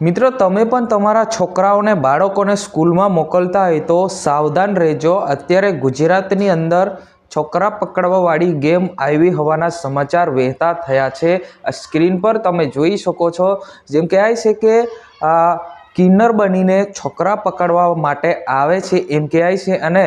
મિત્રો, તમે પણ તમારા છોકરાઓને બાળકોને સ્કૂલમાં મોકલતા હોય તો સાવધાન રહેજો. અત્યારે ગુજરાતની અંદર છોકરા પકડવાવાળી ગેમ આવી હોવાના સમાચાર વહેતા થયા છે. સ્ક્રીન પર તમે જોઈ શકો છો, જેમ કહેવાય છે કે કિન્નર બનીને છોકરા પકડવા માટે આવે છે, એમ કહેવાય છે. અને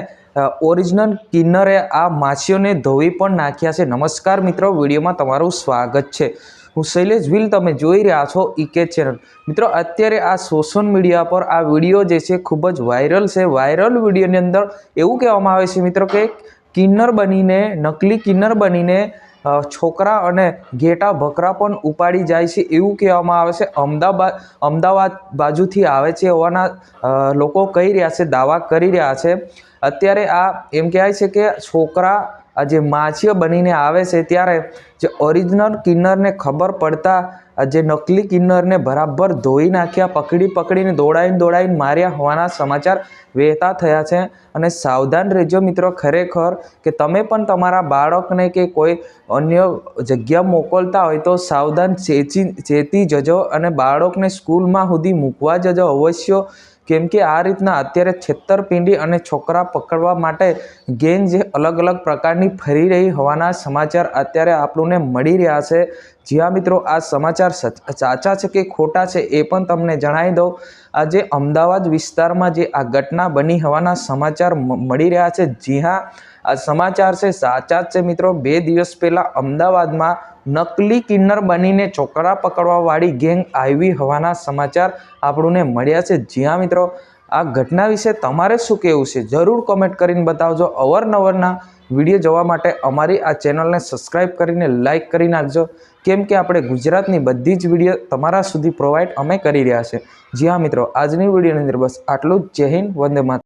ઓરિજિનલ કિન્નરે આ માછીઓને ધોવી પણ નાખ્યા છે. નમસ્કાર મિત્રો, વિડીયોમાં તમારું સ્વાગત છે. હું શૈલેષ ભીલ તમે જોઈ રહ્યા છો ઈકે ચેનલ મિત્રો, અત્યારે આ સોશિયલ મીડિયા પર આ વીડિયો જે છે ખૂબ જ વાયરલ છે. વાયરલ વિડીયોની અંદર એવું કહેવામાં આવે છે મિત્રો કે કિન્નર બનીને, નકલી કિન્નર બનીને છોકરા અને ઘેટા ભકરા પણ ઉપાડી જાય છે એવું કહેવામાં આવે છે. અમદાવાદ અમદાવાદ બાજુથી આવે છે હોવાના લોકો કહી રહ્યા છે, દાવા કરી રહ્યા છે. અત્યારે આ એમ કહેવાય છે કે છોકરા આ જે માછીઓ બનીને આવે છે ત્યારે જે ઓરિજિનલ કિન્નરને ખબર પડતા જે નકલી કિન્નરને બરાબર ધોઈ નાખ્યા, પકડી પકડીને દોડાઈને દોડાઈને માર્યા હોવાના સમાચાર વહેતા થયા છે. અને સાવધાન રહેજો મિત્રો ખરેખર કે તમે પણ તમારા બાળકને કે કોઈ અન્ય જગ્યા મોકલતા હોય તો સાવધાન ચેચી, ચેતી જજો અને બાળકને સ્કૂલમાં સુધી મૂકવા જજો અવશ્ય. કેમ કે આ રીતના અત્યારે છેતરપિંડી અને છોકરા પકડવા માટે ગેંગ જે અલગ અલગ પ્રકારની ફરી રહી હોવાના સમાચાર અત્યારે આપણને મળી રહ્યા છે. જ્યાં મિત્રો આ સમાચાર સાચા છે કે ખોટા છે એ પણ તમને જણાવી દઉં. આજે અમદાવાદ વિસ્તારમાં જે આ ઘટના બની હોવાના સમાચાર મળી રહ્યા છે. જી હા, આ સમાચાર છે, સાચા જ છે મિત્રો. બે દિવસ પહેલાં અમદાવાદમાં નકલી કિન્નર બનીને છોકરા પકડવાવાળી ગેંગ આવી હોવાના સમાચાર આપણને મળ્યા છે. જ્યાં મિત્રો, આ ઘટના વિશે તમારે શું કહેવું છે? જરૂર કોમેન્ટ કરીને બતાવજો. અવારનવારના વીડિયો જોવા માટે અમારી આ ચેનલને સબસ્ક્રાઈબ કરીને લાઇક કરી નાખજો. કેમ કે આપણે ગુજરાતની બધી જ વીડિયો તમારા સુધી પ્રોવાઈડ અમે કરી રહ્યા છે. જી હા મિત્રો, આજની વિડીયોની અંદર બસ આટલું જ. જય હિન્દ, વંદે માતરમ